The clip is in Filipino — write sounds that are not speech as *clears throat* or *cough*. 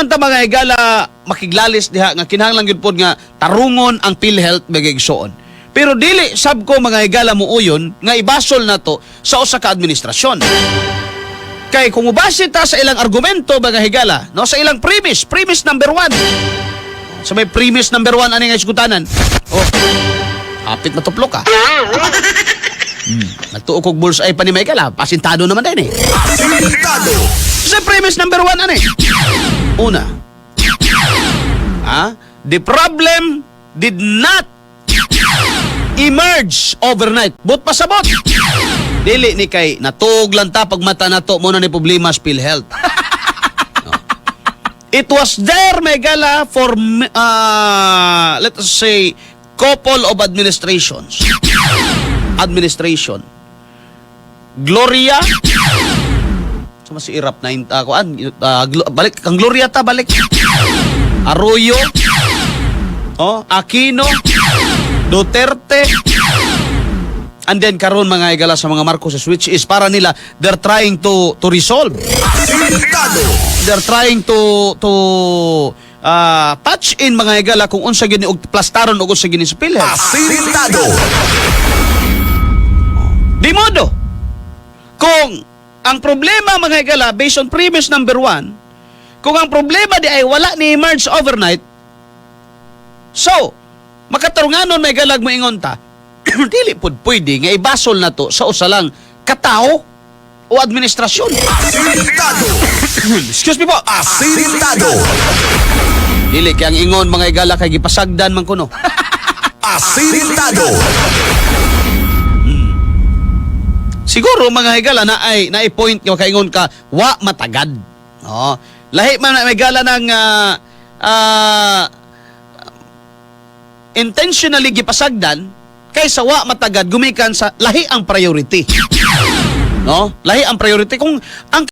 man ta mga higala makiglalis diha nga kinahanglan gyud pod nga tarungon ang PhilHealth bagigsoon. Pero dili sab ko mga higala mo uyon nga ibasol na to sa usa ka administrasyon. Kay kung ubasi ta sa ilang argumento mga higala, no sa ilang premise, premise number one. Sa may premise number one ani nga iskutanan. Oh. Hapit matuplo ka. Hmm. Nagtuo kog bullseye pa ni Michael ha. Pasintado naman din eh. Asintado. Sa premise number one, ano eh? Una, ah, the problem did not emerge overnight. But pasabot. Dili ni kay natug lang ta pag mata nato mo na ni problema sa PhilHealth. *laughs* It was there, Megala, for, uh, let us say, couple of administrations. Administration. Gloria, sa mas irap na yung uh, kuan, uh, glo- balik kang Gloria ta balik. Arroyo. Oh, Aquino. Duterte. And then karon mga igala sa mga Marcoses which is para nila they're trying to to resolve. They're trying to to uh, patch in mga igala kung unsa gini og plastaron og unsa gini sa PhilHealth. Asintado. Di modo. Kung ang problema mga higala, based on premise number one, kung ang problema di ay wala ni emerge overnight, so, makatarunganon may galag mo ingon ta, *clears throat* dili pod pwede nga ibasol na to sa usalang katao o administrasyon. Asintado. *clears throat* Excuse me po. Asintado. Dili kay ang ingon mga higala kay gipasagdan man kuno. Asintado. Siguro mga higala na ay na point nga kaingon ka wa matagad. No. Lahi man na may gala ng ah, ah, intentionally gipasagdan kaysa wa matagad gumikan sa lahi ang priority. No? Lahi ang priority kung ang